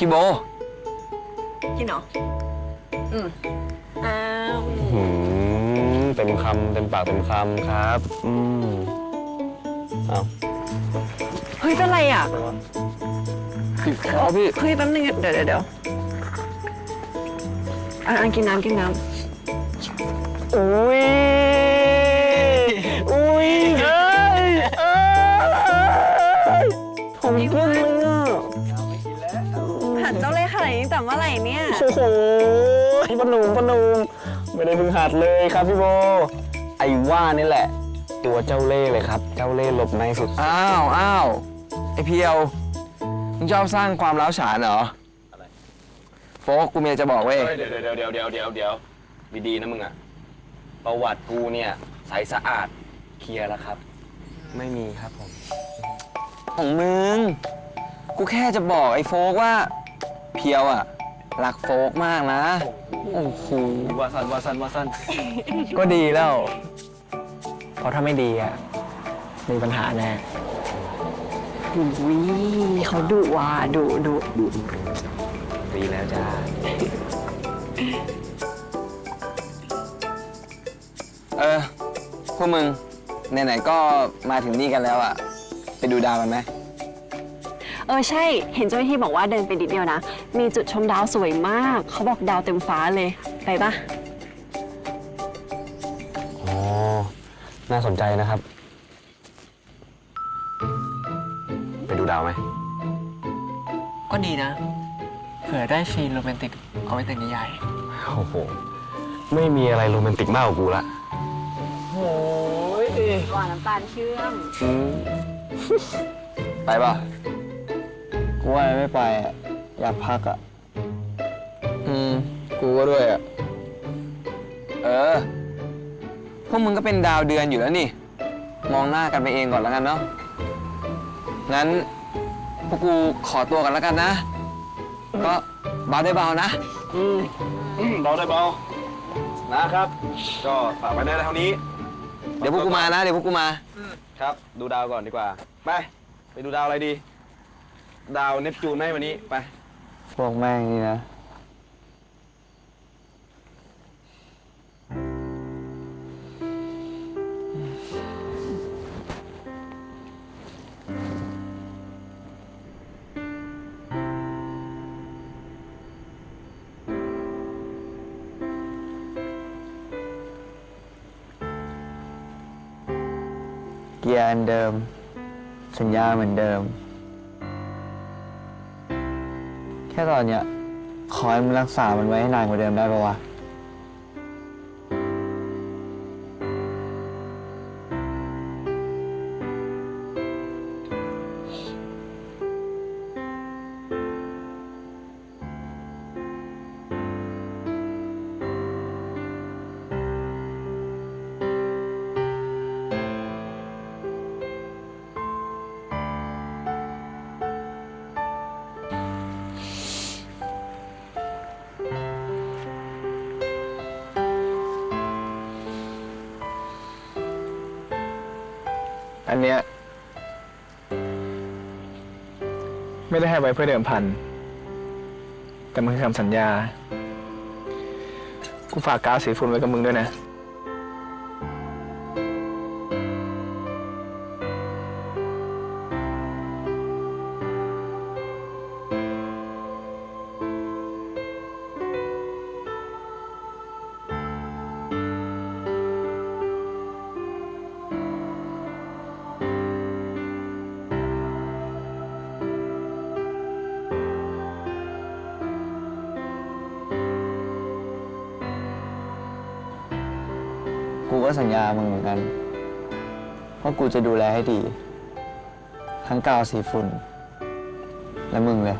พี่โบกินเหรอ อืมอ้าวหืมเต็มคำเต็มปากเต็มคำครับ อืมเอาเฮ้ย เป็นไรอะเอาพี่ เฮ้ย แป๊บนึงเดี๋ยวเดี๋ยวเดี๋ยวอะอะกินน้ำกินน้อุ้ย จ้าเล่ห์ขนาดนี้แต่เมื่อไหร่เนี่ย โอ้โหปะหนุมปะหนุมไม่ได้เพิ่งหัดเลยครับพี่โบ ไอ้ว่านี่แหละ ตัวเจ้าเล่ห์เลยครับ เจ้าเล่ห์หลบในสุด อ้าวอ้าวไอเพียวมึงชอบสร้างความร้าวฉานเหรออะไรโฟกกูเมียจะบอกเว้ย เดี๋ยวเดี๋ยวเดี๋ยวเดี๋ยวเดี๋ยวเดี๋ยวดีๆนะมึงอะประวัติกูเนี่ยใสสะอาดเคลียร์แล้วครับ ไม่มีครับผม ของมึง กูแค่จะบอกไอ้โฟกว่า เพียวอะรักโฟกมากนะ โอ้โหวาสันวาสันวาสันก็ดีแล้ว เพราะถ้าไม่ดีอะ มีปัญหาแน่อุ้ยเขาดุว่ะดุดุดีแล้วจ้าเออ พวกมึงไหนๆก็มาถึงนี่กันแล้วอะไปดูดาวกันไหม เออใช่ เห็นเจ้าหน้าที่บอกว่าเดินไปนิดเดียวนะ มีจุดชมดาวสวยมาก เขาบอกดาวเต็มฟ้าเลย ไปปะอ๋อ น่าสนใจนะครับ ไปดูดาวไหม ก็ดีนะ เผื่อได้ซีนโรแมนติกเอาไว้แต่งนิยายโอ้โห ไม่มีอะไรโรแมนติกมากกว่ากูละ โอ้ยหวานน้ำตาลเชื่อม ไปป่ะ กูว่าไม่ไปอะอยากพักอะ อืม กูก็ด้วยอะเออ พวกมึงก็เป็นดาวเดือนอยู่แล้วนี่ มองหน้ากันไปเองก่อนแล้วกันเนาะ งั้น พวกกูขอตัวกันแล้วกันนะ ก็เบาได้เบานะ เบาได้เบา นะครับ ก็ฝากไว้ได้เท่านี้ เดี๋ยวพวกกูมานะ เดี๋ยวพวกกูมา ครับ ดูดาวก่อนดีกว่า ไป ไปดูดาวอะไรดี ดาวเนปจูนไหมวันนี้ไป พวกแม่งนี่นะ เกียร์อันเดิม สัญญาเหมือนเดิม แค่ตอนเนี้ยขอให้มึงรักษามันไว้ให้นานกว่าเดิมได้ปะวะ อันเนี้ยไม่ได้ให้ไว้เพื่อเดิมพัน แต่มันคือคำสัญญา กูฝากกาวสีฝุ่นไว้กับมึงด้วยนะ กูก็สัญญามึงเหมือนกัน ว่ากูจะดูแลให้ดี ทั้งกาวสีฝุ่น และมึงเลย